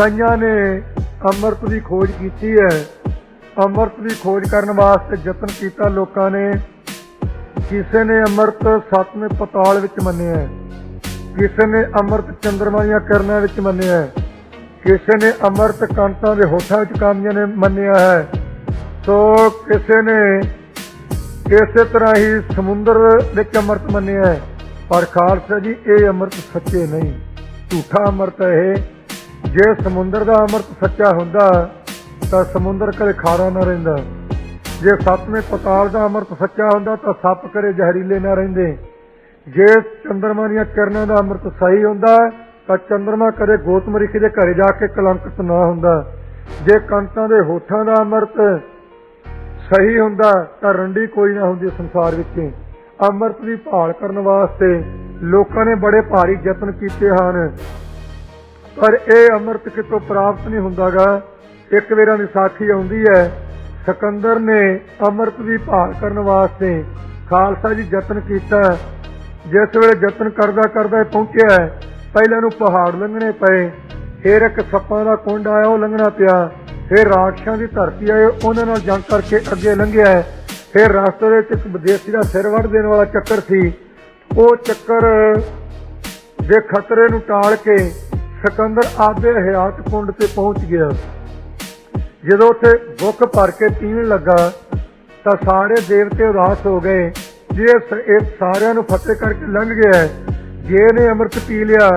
ਕਈਆਂ ਨੇ ਅੰਮ੍ਰਿਤ ਦੀ ਖੋਜ ਕੀਤੀ ਹੈ। ਅੰਮ੍ਰਿਤ ਦੀ ਖੋਜ ਕਰਨ ਵਾਸਤੇ ਯਤਨ ਕੀਤਾ ਲੋਕਾਂ ਨੇ। ਕਿਸੇ ਨੇ ਅੰਮ੍ਰਿਤ ਸੱਤਵੇਂ ਪਤਾਲ ਵਿੱਚ ਮੰਨਿਆ ਹੈ। ਕਿਸੇ ਨੇ ਅੰਮ੍ਰਿਤ ਚੰਦਰਮਾ ਦੀਆਂ ਕਿਰਨਾਂ ਵਿੱਚ ਮੰਨਿਆ ਹੈ। ਕਿਸੇ ਨੇ ਅੰਮ੍ਰਿਤ ਕਾਂਤਾਂ ਦੇ ਹੋਠਾਂ ਵਿੱਚ ਕਾਮੀਆਂ ਨੇ ਮੰਨਿਆ ਹੈ। ਸੋ ਕਿਸੇ ਨੇ ਇਸੇ ਤਰ੍ਹਾਂ ਹੀ ਸਮੁੰਦਰ ਵਿੱਚ ਅੰਮ੍ਰਿਤ ਮੰਨਿਆ ਹੈ। ਪਰ ਖਾਲਸਾ ਜੀ, ਇਹ ਅੰਮ੍ਰਿਤ ਸੱਚੇ ਨਹੀਂ। ਝੂਠਾ ਅੰਮ੍ਰਿਤ ਹੈ ਇਹ। ਜੇ ਸਮੁੰਦਰ ਦਾ ਅੰਮ੍ਰਿਤ ਸੱਚਾ ਹੁੰਦਾ, ਤਾਂ ਸਮੁੰਦਰ ਕਦੇ ਖਾਰਾ ਨਾ ਰਹਿੰਦਾ। ਜੇ ਸੱਤਵੇਂ ਪਤਾਲ ਦਾ ਅੰਮ੍ਰਿਤ ਸੱਚਾ ਹੁੰਦਾ, ਤਾਂ ਸੱਪ ਕਰੇ ਜ਼ਹਿਰੀਲੇ ਨਾ ਰਹਿੰਦੇ। ਜੇ ਚੰਦਰਮਾ ਦੀਆਂ ਕਿਰਨਾਂ ਦਾ ਅੰਮ੍ਰਿਤ ਸਹੀ ਹੁੰਦਾ, ਤਾਂ ਚੰਦਰਮਾ ਕਦੇ ਗੋਤਮ ਰਿਖੀ ਦੇ ਘਰੇ ਜਾ ਕੇ ਕਲੰਕਿਤ ਨਾ ਹੁੰਦਾ। ਜੇ ਕੰਤਾਂ ਦੇ ਹੋਠਾਂ ਦਾ ਅੰਮ੍ਰਿਤ ਸਹੀ ਹੁੰਦਾ, ਤਾਂ ਰੰਡੀ ਕੋਈ ਨਾ ਹੁੰਦੀ ਸੰਸਾਰ ਵਿੱਚ। ਅੰਮ੍ਰਿਤ ਦੀ ਭਾਲ ਕਰਨ ਵਾਸਤੇ ਲੋਕਾਂ ਨੇ ਬੜੇ ਭਾਰੀ ਯਤਨ ਕੀਤੇ ਹਨ। ਪਰ ਇਹ ਅੰਮ੍ਰਿਤ ਕਿਤੋਂ ਪ੍ਰਾਪਤ ਨਹੀਂ ਹੁੰਦਾਗਾ। ਇੱਕ ਵੇਰਾਂ ਦੀ ਸਾਖੀ ਆਉਂਦੀ ਹੈ। ਸਿਕੰਦਰ ਨੇ ਅੰਮ੍ਰਿਤ ਦੀ ਭਾਲ ਕਰਨ ਵਾਸਤੇ ਖਾਲਸਾ ਜੀ ਯਤਨ ਕੀਤਾ। ਜਿਸ ਵੇਲੇ ਯਤਨ ਕਰਦਾ ਕਰਦਾ ਪਹੁੰਚਿਆ ਪਹਿਲਾਂ ਨੂੰ ਪਹਾੜ ਲੰਘਣੇ ਪਏ। ਫਿਰ ਇੱਕ ਸੱਪਾਂ ਦਾ ਕੁੰਡ ਆਇਆ, ਉਹ ਲੰਘਣਾ ਪਿਆ। ਫਿਰ ਰਾਖਸ਼ਾਂ ਦੀ ਧਰਤੀ ਆਏ, ਉਹਨਾਂ ਨਾਲ ਜੰਗ ਕਰਕੇ ਅੱਗੇ ਲੰਘਿਆ ਫਿਰ ਰਸਤੇ ਦੇ ਵਿੱਚ ਇੱਕ ਵਿਦੇਸ਼ੀ ਦਾ ਸਿਰ ਵੱਢ ਦੇਣ ਵਾਲਾ ਚੱਕਰ ਸੀ। ਉਹ ਚੱਕਰ ਦੇ ਖਤਰੇ ਨੂੰ ਟਾਲ ਕੇ ਸਿਕੰਦਰ ਆਪਦੇ ਹਯਾਤ ਕੁੰਡ ਤੇ ਪਹੁੰਚ ਗਿਆ। ਜਦੋਂ ਉੱਥੇ ਬੁੱਕ ਭਰ ਕੇ ਪੀਣ ਲੱਗਾ ਤਾਂ ਸਾਰੇ ਦੇਵਤੇ ਉਦਾਸ ਹੋ ਗਏ ਜੇ ਇਹ ਸਾਰਿਆਂ ਨੂੰ ਫਤਿਹ ਕਰਕੇ ਲੰਘ ਗਿਆ ਹੈ, ਜੇ ਇਹਨੇ ਅੰਮ੍ਰਿਤ ਪੀ ਲਿਆ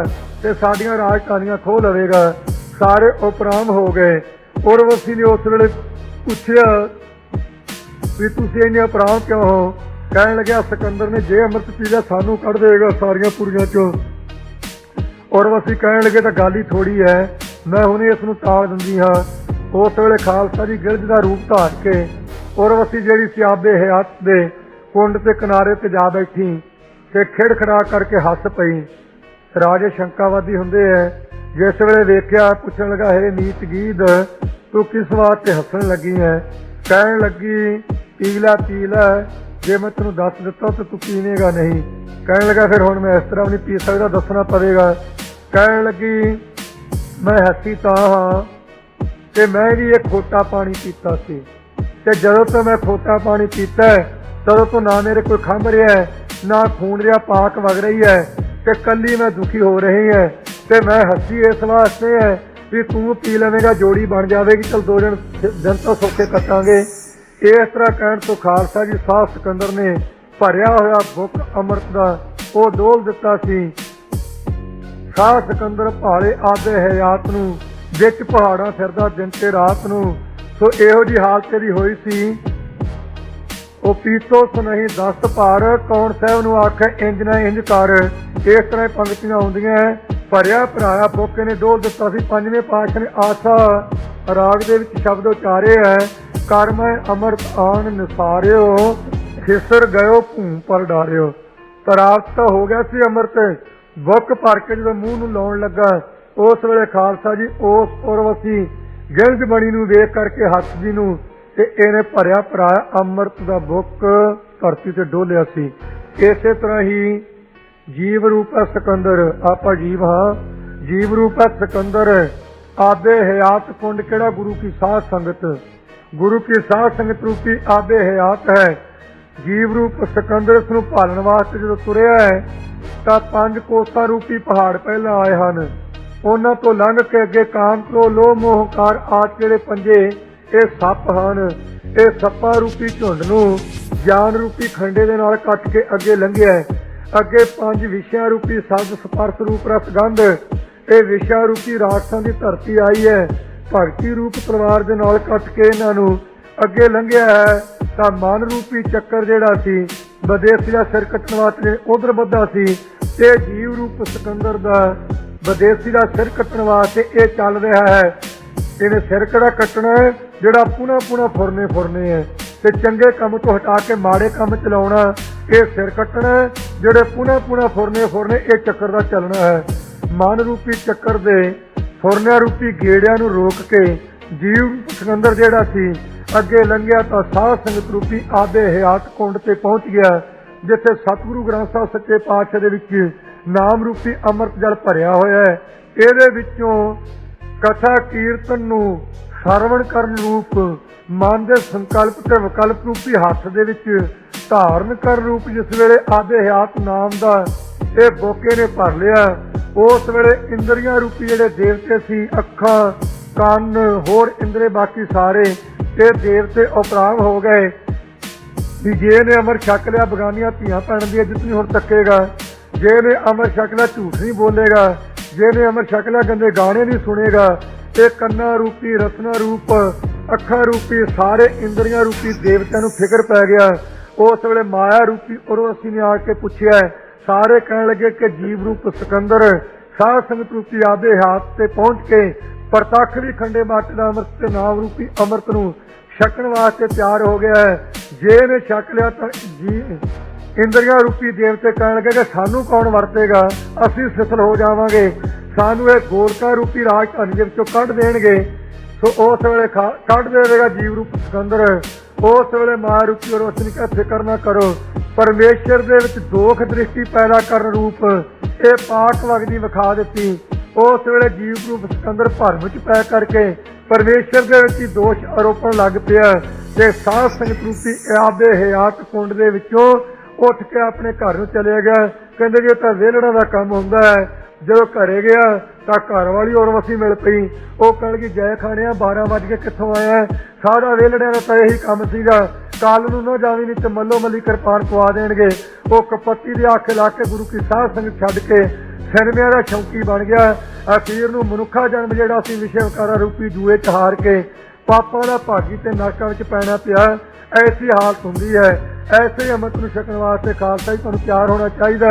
ਤੇ ਸਾਡੀਆਂ ਰਾਜਧਾਨੀਆਂ ਖੋਹ ਲਵੇਗਾ। ਸਾਰੇ ਉਪਰਾਮ ਹੋ ਗਏ। ਉਰਵਸੀ ਨੇ ਉਸ ਵੇਲੇ ਪੁੱਛਿਆ ਵੀ ਤੁਸੀਂ ਇੰਨੇ ਉਪਰਾਮ ਕਿਉਂ ਹੋ? ਕਹਿਣ ਲੱਗਿਆ ਸਿਕੰਦਰ ਨੇ ਜੇ ਅੰਮ੍ਰਿਤ ਪੀ ਲਿਆ ਸਾਨੂੰ ਕੱਢ ਦੇਵੇਗਾ ਸਾਰੀਆਂ ਪੁਰੀਆਂ ਚੋਂ। ਉਰਵਸੀ ਕਹਿਣ ਲੱਗੇ ਤਾਂ ਗੱਲ ਹੀ ਥੋੜੀ ਹੈ। ਮੈਂ ਹੁਣੇ ਇਸ ਨੂੰ ਤਾਲ ਦਿੰਦੀ ਹਾਂ। ਉਸ ਵੇਲੇ ਖਾਲਸਾ ਜੀ ਗਿਰਜ ਦਾ ਰੂਪ ਧਾਰ ਕੇ ਉਰਵਸੀ ਜਿਹੜੀ ਸੀ ਆਪਦੇ ਹਯਾਤ ਦੇ ਕੁੰਡ ਤੇ ਕਿਨਾਰੇ ਤੇ ਜਾ ਬੈਠੀ ਤੇ ਖਿੜਖੜਾ ਕਰਕੇ ਹੱਸ ਪਈ। ਰਾਜੇ ਸ਼ੰਕਾਵਾਦੀ ਹੁੰਦੇ ਐ। ਜਿਸ ਵੇਲੇ ਵੇਖਿਆ ਪੁੱਛਣ ਲੱਗਾ, ਹੈ ਨੀਤ ਗੀਦ ਤੂੰ ਕਿਸ ਵਾਸਤੇ ਹੱਸਣ ਲੱਗੀ ਹੈ ਕਹਿਣ ਲੱਗੀ, ਪੀਲਾ ਪੀਲਾ, ਜੇ ਮੈਂ ਤੈਨੂੰ ਦੱਸ ਦਿੱਤਾ ਤਾਂ ਤੂੰ ਪੀਵੇਂਗਾ ਨਹੀਂ। ਕਹਿਣ ਲੱਗਾ, ਫਿਰ ਹੁਣ ਮੈਂ ਇਸ ਤਰ੍ਹਾਂ ਨਹੀਂ ਪੀ ਸਕਦਾ, ਦੱਸਣਾ ਪਵੇਗਾ। ਕਹਿਣ ਲੱਗੀ ਮੈਂ ਹੱਸੀ ਤਾਂ ਹਾਂ ਕਿ ਮੈਂ ਵੀ ਇੱਕ ਖੋਟਾ ਪਾਣੀ ਪੀਤਾ ਸੀ। ਤੇ ਜਦੋਂ ਤੋਂ ਮੈਂ ਖੋਟਾ ਪਾਣੀ ਪੀਤਾ ਤਦੋਂ ਤੋਂ ਨਾ ਮੇਰੇ ਕੋਈ ਖੰਭ ਰਿਹਾ ਹੈ, ਨਾ ਖੂਨ ਰਿਹਾ ਪਾਕ ਵਗ ਰਹੀ ਹੈ ਤੇ ਕੱਲੀ ਮੈਂ ਦੁਖੀ ਹੋ ਰਹੀ ਹੈ। ਤੇ ਮੈਂ ਹੱਸੀ ਇਸ ਵਾਸਤੇ ਹੈ ਵੀ ਤੂੰ ਪੀ ਲਵੇਂਗਾ ਜੋੜੀ ਬਣ ਜਾਵੇਗੀ ਚਲ ਦੋ ਦਿਨ ਦਿਨ ਤੋਂ ਸੋਕੇ ਕੱਟਾਂਗੇ। ਇਸ ਤਰ੍ਹਾਂ ਕਹਿਣ ਤੋਂ ਖਾਲਸਾ ਜੀ ਸਾਹ ਸਿਕੰਦਰ ਨੇ ਭਰਿਆ ਹੋਇਆ ਬੁੱਕ ਅੰਮ੍ਰਿਤ ਦਾ ਉਹ ਡੋਲ ਦਿੱਤਾ ਸੀ ਸਾਹ ਸਿਕੰਦਰ ਭਾਲੇ ਆਦੇ ਹਯਾਤ ਨੂੰ, ਵਿੱਚ ਪਹਾੜਾਂ ਫਿਰਦਾ ਦਿਨ ਤੇ ਰਾਤ ਨੂੰ। ਸੋ ਇਹੋ ਜੀ ਹਾਲਤ ਤੇਰੀ ਹੋਈ ਸੀ। ਉਹ ਪੀਤੋ ਸੁਨਹੀ ਦਸਤ ਭਾਰ, ਕੌਣ ਸਾਹਿਬ ਨੂੰ ਆਖੇ, ਇੰਜ ਨਾ ਇੰਜ ਕਰ। ਇਸ ਤਰ੍ਹਾਂ ਪੰਕਤੀਆਂ ਆਉਂਦੀਆਂ ਭਰਿਆ ਭਰਾਇਆ ਪੋਕੇ ਨੇ ਡੋਲ ਦਿੱਤਾ ਸੀ, ਪੰਜਵੇਂ ਪਾਤਸ਼ਾਹ ਨੇ ਆਸਾ। ਰਾਗ ਦੇ ਵਿੱਚ ਸ਼ਬਦ ਉਚਾਰੇ ਹੈ ਕਰਮ ਅਮਰਤ ਆਣ ਨਿਸਾਰਿਓ, ਖਿਸਰ ਗਇਓ, ਭੂਮ ਪਰ ਡਾਰਿਓ। ਪ੍ਰਾਪਤ ਹੋ ਗਿਆ ਸੀ ਅੰਮ੍ਰਿਤ। ਬੁੱਕ ਭਰ ਕੇ ਜਦੋਂ ਮੂੰਹ ਨੂੰ ਲਾਉਣ ਲੱਗਾ, ਉਸ ਵੇਲੇ ਖਾਲਸਾ ਜੀ ਉਸ ਉਰਵਸੀ ਗਿਲਜ ਬਣੀ ਨੂੰ ਵੇਖ ਕਰਕੇ ਹੱਥ ਜੀ ਨੂੰ ਤੇ ਇਹਨੇ ਭਰਿਆ ਭਰਾਇਆ ਅੰਮ੍ਰਿਤ ਦਾ ਬੁੱਕ ਧਰਤੀ ਤੇ ਡੋਲਿਆ ਸੀ। ਇਸੇ ਤਰ੍ਹਾਂ ਹੀ ਜੀਵ ਰੂਪ ਹੈ ਸਿਕੰਦਰ, ਆਪਾਂ ਜੀਵ ਹਾਂ। ਜੀਵ ਰੂਪ ਹੈ ਸਿਕੰਦਰ ਆਦੇ ਹਯਾਤ ਕੁੰਡ ਕਿਹੜਾ ਗੁਰੂ ਕੀ ਸਾਧ ਸੰਗਤ? ਗੁਰੂ ਕੀ ਸਾਧ ਸੰਗਤ ਰੂਪੀ ਆਦੇ ਹਯਾਤ ਹੈ। ਜੀਵ ਰੂਪ ਸਿਕੰਦਰ ਇਸ ਨੂੰ ਭਾਲਣ ਵਾਸਤੇ ਜਦੋਂ ਤੁਰਿਆ ਹੈ, ਤਾਂ ਪੰਜ ਕੋਸਾ ਰੂਪੀ ਪਹਾੜ ਪਹਿਲਾਂ ਆਏ ਹਨ। ਉਹਨਾਂ ਤੋਂ ਲੰਘ ਕੇ ਅੱਗੇ ਕਾਮ ਕ੍ਰੋ ਲੋਭ ਮੋਹ ਕਾਰ ਆਦ ਜਿਹੜੇ ਪੰਜੇ, ਇਹ ਸੱਪ ਹਨ। ਇਹ ਸੱਪਾਂ ਰੂਪੀ ਝੁੰਡ ਨੂੰ ਗਿਆਨ ਰੂਪੀ ਖੰਡੇ ਦੇ ਨਾਲ ਕੱਟ ਕੇ ਅੱਗੇ ਲੰਘਿਆ ਅੱਗੇ ਪੰਜ ਵਿਸ਼ਿਆ ਰੂਪੀ ਸ਼ਬਦ ਸਪਰਸ਼ ਰੂਪ ਰਸ ਗੰਧ ਇਹ ਵਿਸ਼ਾ ਰੂਪੀ ਰਾਖਸਾਂ ਦੀ ਧਰਤੀ ਆਈ ਹੈ। ਭਗਤੀ ਰੂਪ ਤਲਵਾਰ ਦੇ ਨਾਲ ਕੱਟ ਕੇ ਇਹਨਾਂ ਨੂੰ ਅੱਗੇ ਲੰਘਿਆ ਹੈ। ਤਾਂ ਮਨ ਰੂਪੀ ਚੱਕਰ ਜਿਹੜਾ ਸੀ, ਵਿਦੇਸ਼ੀ ਦਾ ਸਿਰ ਕੱਟਣ ਵਾਸਤੇ ਉਧਰ ਬੱਧਾ ਸੀ ਤੇ ਜੀਵ ਰੂਪ ਸਿਕੰਦਰ ਦਾ ਵਿਦੇਸ਼ੀ ਦਾ ਸਿਰ ਕੱਟਣ ਵਾਸਤੇ ਇਹ ਚੱਲ ਰਿਹਾ ਹੈ। ਇਹਨੇ ਸਿਰ ਕਿਹੜਾ ਕੱਟਣਾ ਜਿਹੜਾ ਪੁਣਾ ਪੁਣਾ ਫੁਰਨੇ ਫੁਰਨੇ ਹੈ ਤੇ ਚੰਗੇ ਕੰਮ ਤੋਂ ਹਟਾ ਕੇ ਮਾੜੇ ਕੰਮ ਚਲਾਉਣਾ, ਇਹ ਸਿਰ ਕੱਟਣਾ ਜਿਹੜੇ ਪੁਣਾ ਪੁਣਾ ਫੁਰਨੇ ਫੁਰਨੇ ਇਹ ਚੱਕਰ ਦਾ ਚੱਲਣਾ ਹੈ। ਮਨ ਰੂਪੀ ਚੱਕਰ ਦੇ ਫੁਰਨਿਆਂ ਰੂਪੀ ਗੇੜਿਆਂ ਨੂੰ ਰੋਕ ਕੇ ਜੀਵ ਸਿਕੰਦਰ ਜਿਹੜਾ ਸੀ ਅੱਗੇ ਲੰਘਿਆ ਤਾਂ ਸਾਧ ਸੰਗਤ ਰੂਪੀ ਆਦੇ ਹਯਾਤ ਕੁੰਡ ਤੇ ਪਹੁੰਚ ਗਿਆ, ਜਿੱਥੇ ਸਤਿਗੁਰੂ ਗ੍ਰੰਥ ਸਾਹਿਬ ਸੱਚੇ ਪਾਤਸ਼ਾਹ ਦੇ ਵਿੱਚ ਨਾਮ ਰੂਪੀ ਅੰਮ੍ਰਿਤ ਜਲ ਭਰਿਆ ਹੋਇਆ ਹੈ। ਇਹਦੇ ਵਿੱਚੋਂ ਕਥਾ ਕੀਰਤਨ ਨੂੰ ਸਰਵਣ ਕਰਨ ਰੂਪ, ਮਨ ਦੇ ਸੰਕਲਪ ਤੇ ਵਿਕਲਪ ਰੂਪੀ ਹੱਥ ਦੇ ਵਿੱਚ ਧਾਰਨ ਕਰ ਰੂਪ, ਜਿਸ ਵੇਲੇ ਆਦੇ ਹਯਾਤ ਨਾਮ ਦਾ ਇਹ ਬੋਕੇ ਨੇ ਭਰ ਲਿਆ, ਉਸ ਵੇਲੇ ਇੰਦਰੀਆਂ ਰੂਪੀ ਜਿਹੜੇ ਦੇਵਤੇ ਸੀ, ਅੱਖਾਂ, ਕੰਨ, ਹੋਰ ਇੰਦਰੇ ਬਾਕੀ ਸਾਰੇ ਇਹ ਦੇਵਤੇ ਉਪਰਾਮ ਹੋ ਗਏ। ਵੀ ਜੇ ਨੇ ਅਮਰ ਛਕ ਲਿਆ, ਬਗਾਨੀਆਂ ਧੀਆਂ ਭੈਣ ਦੀਆਂ ਜਿਤਨੀ ਹੁਣ ਤੱਕੇਗਾ। ਜੇ ਨੇ ਅਮਰ ਛਕ ਲਿਆ, ਝੂਠ ਨਹੀਂ ਬੋਲੇਗਾ। ਜੇ ਨੇ ਅਮਰ ਛਕ ਲਿਆ, ਗੰਦੇ ਗਾਣੇ ਨਹੀਂ ਸੁਣੇਗਾ। ਇਹ ਕੰਨਾਂ ਰੂਪੀ, ਰਤਨਾ ਰੂਪ, ਅੱਖਾਂ ਰੂਪੀ, ਸਾਰੇ ਇੰਦਰੀਆਂ ਰੂਪੀ ਦੇਵਤਿਆਂ ਨੂੰ ਫਿਕਰ ਪੈ ਗਿਆ। ਉਸ ਵੇਲੇ ਮਾਇਆ ਰੂਪੀ ਉਰਵਸੀ ਨੇ ਆ ਕੇ ਪੁੱਛਿਆ, ਸਾਰੇ ਕਹਿਣ ਲੱਗੇ ਕਿ ਜੀਵ ਰੂਪ ਸਿਕੰਦਰ, ਸਾਧ ਸੰਗਤ ਰੂਪੀ ਆਦੇ ਹੱਥ ਤੇ ਪਹੁੰਚ ਕੇ ਪ੍ਰਤੱਖ ਵੀ ਖੰਡੇ ਮਾਟੇ ਦਾ ਅੰਮ੍ਰਿਤ ਤੇ ਨਾਮ ਰੂਪੀ ਅੰਮ੍ਰਿਤ ਨੂੰ ਛਕਣ ਵਾਸਤੇ ਤਿਆਰ ਹੋ ਗਿਆ ਹੈ। ਜੇ ਇਹਨੇ ਛਕ ਲਿਆ ਤਾਂ ਜੀ ਇੰਦਰੀਆਂ ਰੂਪੀ ਦੇਵਤੇ ਕਹਿਣ ਲੱਗੇ ਕਿ ਸਾਨੂੰ ਕੌਣ ਵਰਤੇਗਾ? ਅਸੀਂ ਸਿਥਲ ਹੋ ਜਾਵਾਂਗੇ। ਸਾਨੂੰ ਇਹ ਗੋਲਕਾ ਰੂਪੀ ਰਾਜਧਾਨੀ ਦੇ ਵਿੱਚੋਂ ਕੱਢ ਦੇਣਗੇ। ਸੋ ਉਸ ਵੇਲੇ ਖਾ- ਕੱਢ ਦੇਵੇਗਾ ਜੀਵ ਰੂਪ ਸਿਕੰਦਰ। ਉਸ ਵੇਲੇ ਮਾਂ ਰੂਪੀ ਰੋਸ਼ਨੀ ਕਾ ਫਿਕਰ ਨਾ ਕਰੋ। ਪਰਮੇਸ਼ਰ ਦੇ ਵਿੱਚ ਦੋਖ ਦ੍ਰਿਸ਼ਟੀ ਪੈਦਾ ਕਰਨ ਰੂਪ ਇਹ ਪਾਕ ਵਗਦੀ ਵਿਖਾ ਦਿੱਤੀ। ਉਸ ਵੇਲੇ ਜੀਵ ਰੂਪ ਸਿਕੰਦਰ ਭਰਮ ਵਿੱਚ ਪੈ ਕਰਕੇ ਪਰਮੇਸ਼ਰ ਦੇ ਵਿੱਚ ਹੀ ਦੋਸ਼ ਆਰੋਪਣ ਲੱਗ ਪਿਆ ਤੇ ਸਾਧ ਸੰਗਤ ਰੂਪੀ ਆਪਦੇ ਹਯਾਤ ਕੁੰਡ ਦੇ ਵਿੱਚੋਂ ਉੱਠ ਕੇ ਆਪਣੇ ਘਰ ਨੂੰ ਚਲੇ ਗਿਆ। ਕਹਿੰਦੇ ਜੀ ਇਹ ਤਾਂ ਵਿਹਲੜਾਂ ਦਾ ਕੰਮ ਹੁੰਦਾ ਹੈ, ਜਦੋਂ ਘਰੇ ਗਿਆ ਤਾਂ ਘਰ ਵਾਲੀ ਔਰ ਵਸੀ ਮਿਲ ਪਈ। ਉਹ ਕਹਿਣ ਕਿ ਜੈ ਖਾਣਿਆ 12 ਵਜ ਕੇ ਕਿੱਥੋਂ ਆਇਆ ਹੈ? ਸਾਰਾ ਵਿਹਲੜਿਆਂ ਦਾ ਤਾਂ ਇਹੀ ਕੰਮ ਸੀਗਾ। ਕਾਲ ਨੂੰ ਨਾ ਜਾਵੀਂ, ਨਹੀਂ ਤੇ ਮੱਲੋ ਮੱਲੀ ਕਿਰਪਾਨ ਪਵਾ ਦੇਣਗੇ। ਉਹ ਕਪੱਤੀ ਦੇ ਆਖੇ ਲਾ ਕੇ ਗੁਰੂ ਕੀ ਸਾਧ ਸੰਗਤ ਛੱਡ ਕੇ ਸਿਨਮਿਆਂ ਦਾ ਸ਼ੌਕੀ ਬਣ ਗਿਆ। ਅਖੀਰ ਨੂੰ ਮਨੁੱਖਾ ਜਨਮ ਜਿਹੜਾ ਸੀ, ਵਿਸ਼ਵਕਾਰਾ ਰੂਪੀ ਜੂਏ ਚ ਹਾਰ ਕੇ ਪਾਪਾਂ ਦਾ ਭਾਗੀ ਤੇ ਨਰਕਾਂ ਵਿੱਚ ਪੈਣਾ ਪਿਆ। ਐਸੀ ਹਾਲਤ ਹੁੰਦੀ ਹੈ। ਐਸੇ ਹੀ ਅੰਮ੍ਰਿਤ ਨੂੰ ਛਕਣ ਵਾਸਤੇ ਖਾਲਸਾ ਹੀ ਤੁਹਾਨੂੰ ਪਿਆਰ ਹੋਣਾ ਚਾਹੀਦਾ